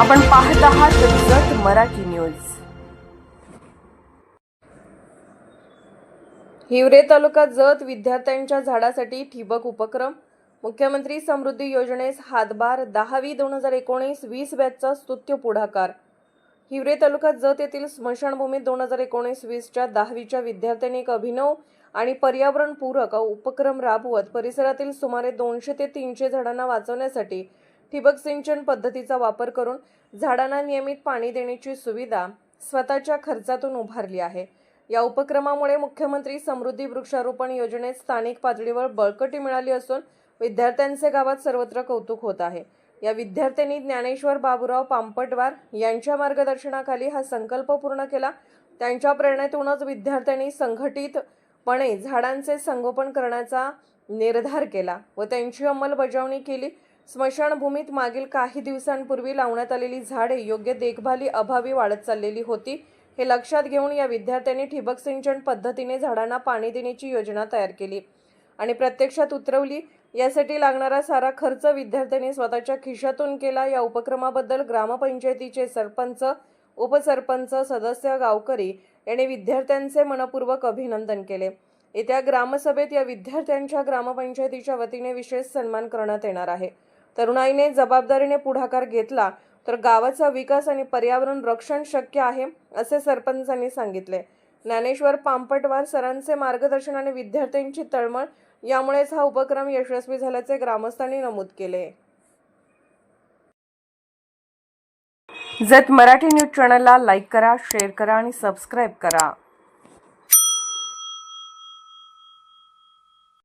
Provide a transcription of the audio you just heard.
आपण पाहत आहात जत मराठी न्यूज. हिवरे तालुका जत विद्यार्थ्यांच्या झाडासाठी ठिबक उपक्रम. मुख्यमंत्री समृद्धी योजनेस हातभार दहावी दोन हजार एकोणीस वीस बॅचचा स्तुत्य पुढाकार. हिवरे तालुका जत येथील स्मशानभूमीत दोन हजार एकोणीस वीसच्या दहावीच्या विद्यार्थ्यांनी एक अभिनव आणि पर्यावरणपूरक उपक्रम राबवत परिसरातील सुमारे दोनशे ते तीनशे झाडांना वाचवण्यासाठी ठिबक सिंचन पद्धतीचा वापर करून झाडांना नियमित पाणी देण्याची सुविधा स्वतःच्या खर्चातून उभारली आहे. या उपक्रमामुळे मुख्यमंत्री समृद्धी वृक्षारोपण योजनेत स्थानिक पातळीवर बळकटी मिळाली असून विद्यार्थ्यांचे गावात सर्वत्र कौतुक होत आहे. या विद्यार्थ्यांनी ज्ञानेश्वर बाबूराव पांपटवार यांच्या मार्गदर्शनाखाली हा संकल्प पूर्ण केला. त्यांच्या प्रेरणेतूनच विद्यार्थ्यांनी संघटितपणे झाडांचे संगोपन करण्याचा निर्धार केला व त्यांची अंमलबजावणी केली. स्मशानभूमीत मागील काही दिवसांपूर्वी लावण्यात आलेली झाडे योग्य देखभाली अभावी वाढत चाललेली होती. हे लक्षात घेऊन या विद्यार्थ्यांनी ठिबक सिंचन पद्धतीने झाडांना पाणी देण्याची योजना तयार केली. आणि प्रत्यक्षात उतरवली. यासाठी लागणारा सारा खर्च विद्यार्थ्यांनी स्वतःच्या खिशातून केला. या उपक्रमाबद्दल ग्रामपंचायतीचे सरपंच उपसरपंच सदस्य गावकरी यांनी विद्यार्थ्यांचे मनपूर्वक अभिनंदन केले. येत्या ग्रामसभेत या विद्यार्थ्यांच्या ग्रामपंचायतीच्या वतीने विशेष सन्मान करण्यात येणार आहे. तरुणाईने जबाबदारीने पुढाकार घेतला तर गावाचा विकास आणि पर्यावरण रक्षण शक्य आहे असे सरपंचांनी सांगितले. ज्ञानेश्वर पांपटवार सरांचे मार्गदर्शन आणि विद्यार्थ्यांची तळमळ यामुळेच हा उपक्रम यशस्वी झाल्याचे ग्रामस्थांनी नमूद केले. जत मराठी न्यूज चॅनलला लाईक करा शेअर करा आणि सबस्क्राईब करा.